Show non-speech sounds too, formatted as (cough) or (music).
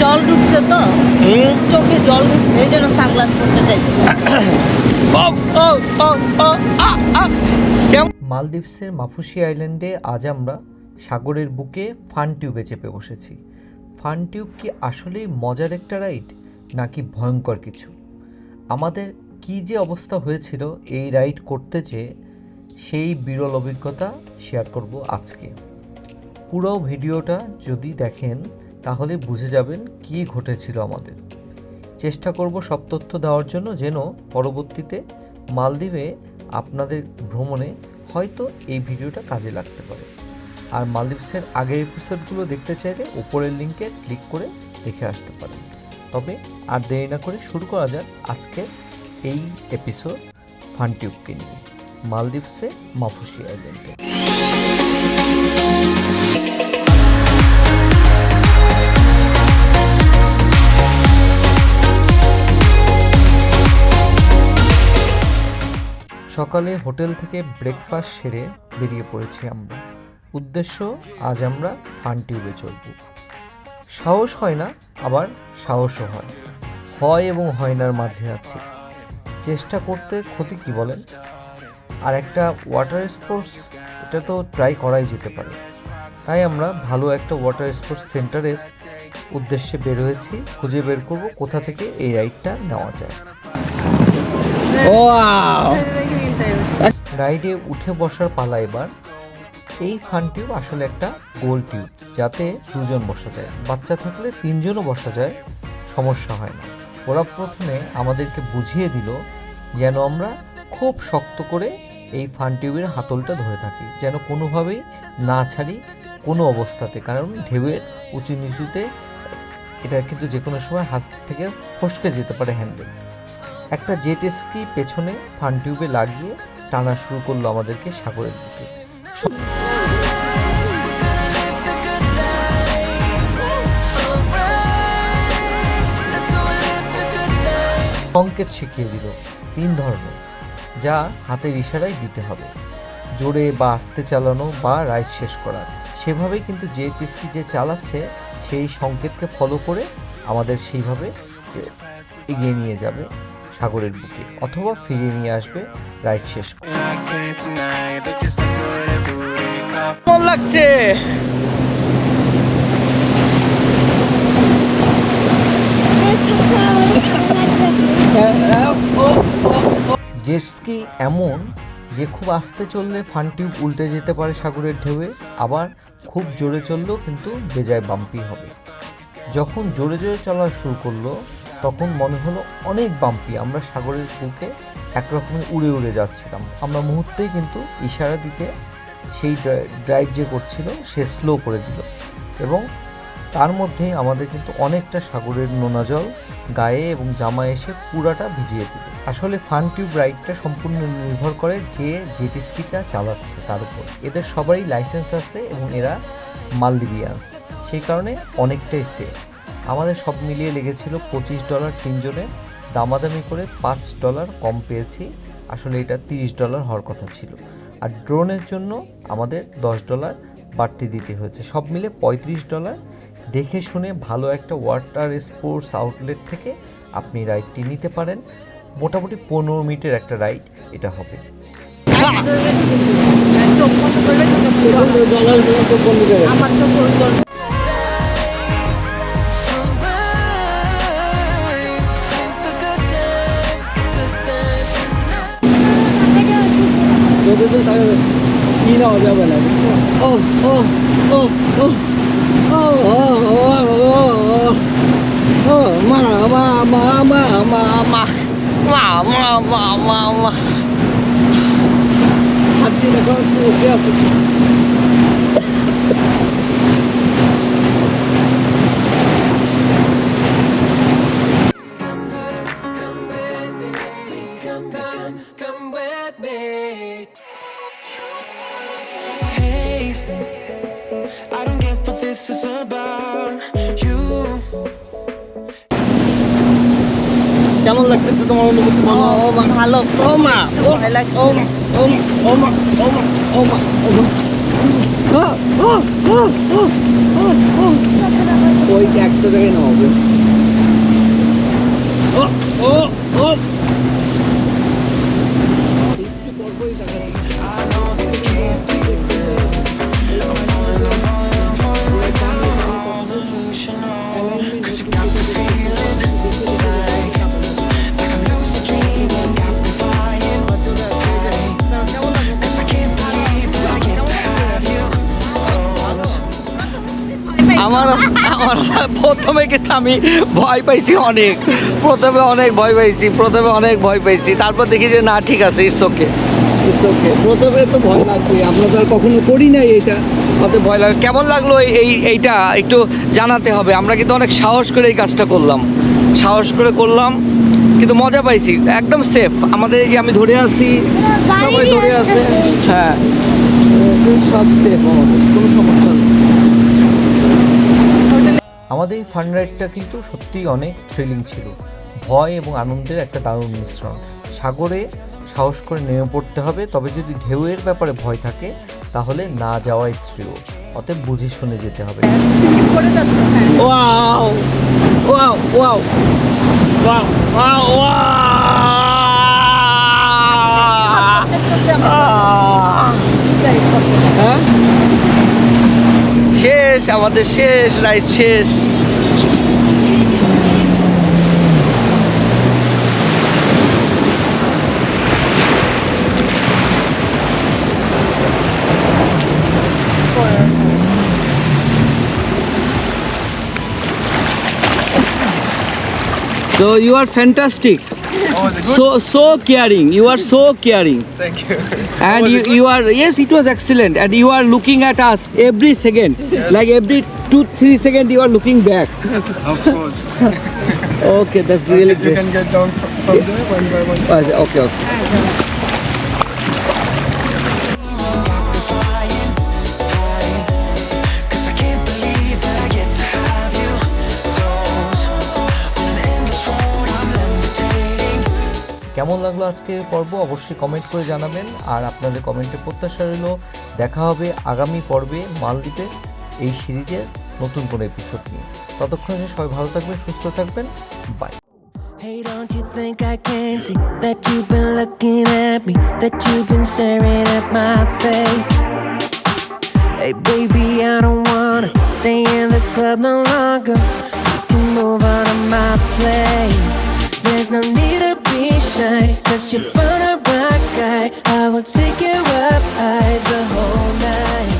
জল ঢুকছে তো। চোখে জল ঢুকছে এই জন্য সানগ্লাস পরতে চাইছি। (coughs) মালদ্বীপসের মাফুসি আইল্যান্ডে আজ আমরা সাগরের বুকে ফান টিউবে চেপে বসেছি। ফান টিউব কি আসলেই মজার একটা রাইড নাকি ভয়ঙ্কর কিছু? আমাদের কি যে অবস্থা হয়েছিল এই রাইড করতে যেয়ে সেই বিরল অভিজ্ঞতা শেয়ার করব আজকে। পুরো ভিডিওটা যদি দেখেন তাহলে বুঝে যাবেন কি ঘটেছিল আমাদের। চেষ্টা করব সব তথ্য দেওয়ার জন্য যেন পরবর্তীতে মালদ্বীপে আপনাদের ভ্রমণে হয়তো এই ভিডিওটা কাজে লাগতে পারে। আর মালদ্বীপসের আগের এপিসোডগুলো দেখতে চাইলে উপরের লিঙ্কে ক্লিক করে দেখে আসতে পারেন। তবে আর দেরি না করে শুরু করা যাক আজকে এই এপিসোড ফানটিউবকে নিয়ে, মালদ্বীপসে মাফুসি আইল্যান্ডে সকালে হোটেল থেকে ব্রেকফাস্ট সেরে বেরিয়ে পড়েছি আমরা। উদ্দেশ্য, আজ আমরা ফান টিউবে চলব। সাহস হয় না, আবার সাহসও হয়। হয় এবং হয় নার মাঝে আছি। চেষ্টা করতে ক্ষতি কি বলেন? আর একটা ওয়াটার স্পোর্টস এটা তো ট্রাই করাই যেতে পারে। তাই আমরা ভালো একটা ওয়াটার স্পোর্টস সেন্টারের উদ্দেশ্যে বের হয়েছি। খুঁজে বের করব কোথা থেকে এই রাইডটা নেওয়া যায়। রাইডে উঠে বসার পালা এবার। এই ফান টিউব আসলে একটা গোল টিউব যাতে দুজন বসা যায়। বাচ্চা থাকলে তিনজনও বসা যায়, সমস্যা হয় না। ওরা প্রথমে আমাদেরকে বুঝিয়ে দিল যেন আমরা খুব শক্ত করে এই ফান টিউবের হাতলটা ধরে থাকি, যেন কোনোভাবেই না ছাড়ি কোনো অবস্থাতে। কারণ ঢেউয়ের উঁচু নিচুতে এটা কিন্তু যে কোনো সময় হাত থেকে ফসকে যেতে পারে হ্যান্ডেল একটা জেট স্কি পেছনে ফান টিউবে লাগিয়ে টানা শুরু করল আমাদেরকে সাগরের দিকে। সংকেত শিখিয়ে দিল তিন ধরনের, যা হাতের ইশারায় দিতে হবে। জোরে বা আস্তে চালানো বা রাইড শেষ করার। সেভাবেই কিন্তু যে টিস্কি যে চালাচ্ছে, সেই সংকেতকে ফলো করে আমাদের সেইভাবে এগিয়ে নিয়ে যাবে। সাগরের বুকে অথবা ফিরিয়ে নিয়ে আসবে রাইড শেষ করে। কেমন লাগছে। জেট স্কি এমন যে খুব আস্তে চললে ফান টিউব উল্টে যেতে পারে সাগরের ঢেউয়ে আবার খুব জোরে চললেও কিন্তু বেজায় বাম্পি হবে। যখন জোরে জোরে চলা শুরু করল তখন মনে হলো অনেক বাম্পি আমরা সাগরের বুকে একরকমের উড়ে উড়ে যাচ্ছিলাম। আমরা মুহূর্তেই কিন্তু ইশারা দিতে সেই ড্রাইভ যে করছিল, সে স্লো করে দিল। এবং তার মধ্যে আমাদের কিন্তু অনেকটা সাগরের নোনা জল গায়ে এবং জামায় এসে পুরাটা ভিজিয়ে দিল। আসলে ফান টিউব রাইডটা সম্পূর্ণ নির্ভর করে যে জেটি স্কিটা চালাচ্ছে তার উপর। এদের সবারই লাইসেন্স আছে এবং এরা মালদিভিয়ান্স সেই কারণে অনেকটাই সেফ আমাদের সব মিলিয়ে লেগেছিল পঁচিশ ডলার তিনজনে। দামাদামি করে পাঁচ ডলার কম পেয়েছি। আসলে এটা তিরিশ ডলার হওয়ার কথা ছিল। আর ড্রোনের জন্য আমাদের দশ ডলার বাড়তি দিতে হয়েছে। সব মিলে পঁয়ত্রিশ ডলার। দেখে শুনে ভালো একটা ওয়াটার স্পোর্টস আউটলেট থেকে আপনি রাইডটি নিতে পারেন। মোটামুটি পনেরো মিনিটের একটা রাইড এটা হবে। চোখ বন্ধ করলে চোখ খুলবে না। আমার চোখ বন্ধ করলে কি নেওয়া যাবে না ও ও ও ও ও ও ও ও ও মা মা মা মা মা মা মা মা মা মা মা হাতি দেখো উঠে আছে Hey, কেমন লাগতেছে তোমার অনুভূতি বলো? ও ভালো। ও মা ও ও ও ও মা ও মা ও মা ওই একটা জায়গায় নামাবে ও ও ও প্রথমে কিন্তু আমি ভয় পাইছি অনেক। প্রথমে অনেক ভয় পাইছি প্রথমে অনেক ভয় পাইছি। তারপর দেখি যে না ঠিক আছে ইটস ওকে ইটস ওকে প্রথমে তো ভয় লাগবে আমরা তো আর কখনো করি নাই এটা। অত ভয় লাগে কেমন লাগল এই- এই এইটা? একটু জানাতে হবে। আমরা কিন্তু অনেক সাহস করে এই কাজটা করলাম। সাহস করে করলাম কিন্তু মজা পাইছি একদম সেফ আমাদের এই যে আমি ধরে আছি সবাই ধরে আছে। হ্যাঁ। সব সেফ আমাদের কোনো সমস্যা আমাদের এই ফান রাইডটা কিন্তু সত্যিই অনেক থ্রিলিং ছিল। ভয় এবং আনন্দের একটা দারুণ মিশ্রণ। সাগরে সাহস করে নেমে পড়তে হবে, তবে যদি ঢেউয়ের ব্যাপারে ভয় থাকে, তাহলে না যাওয়াই শ্রেয়। অতএব বুঝে শুনে যেতে হবে। Wow wow wow wow Wow! শেষ আমাদের শেষ রাইড শেষ। So you are fantastic. So so caring. You are so caring. Thank you. And you, you are yes, it was excellent. And you are looking at us every second, like every two three second you are looking back. Of course. Okay, that's really you great. can get down from, from there one by one. Okay, Okay, okay. কেমন লাগল আজকের পর্ব অবশ্যই comment করে জানাবেন আর আপনাদের কমেন্টে প্রত্যাশা রইল দেখা হবে আগামী পর্বে মালদ্বীপে এই সিরিজের নতুন কোনো এপিসোড নিয়ে ততক্ষণে সবাই ভালো থাকবেন সুস্থ থাকবেন bye Hey, don't you think I can see that you've been looking at me, that you've been staring at my face? Hey, baby, I don't wanna stay in this club no longer. We can move on to my place. Cause you're fun a guy. I will take you up high the whole night.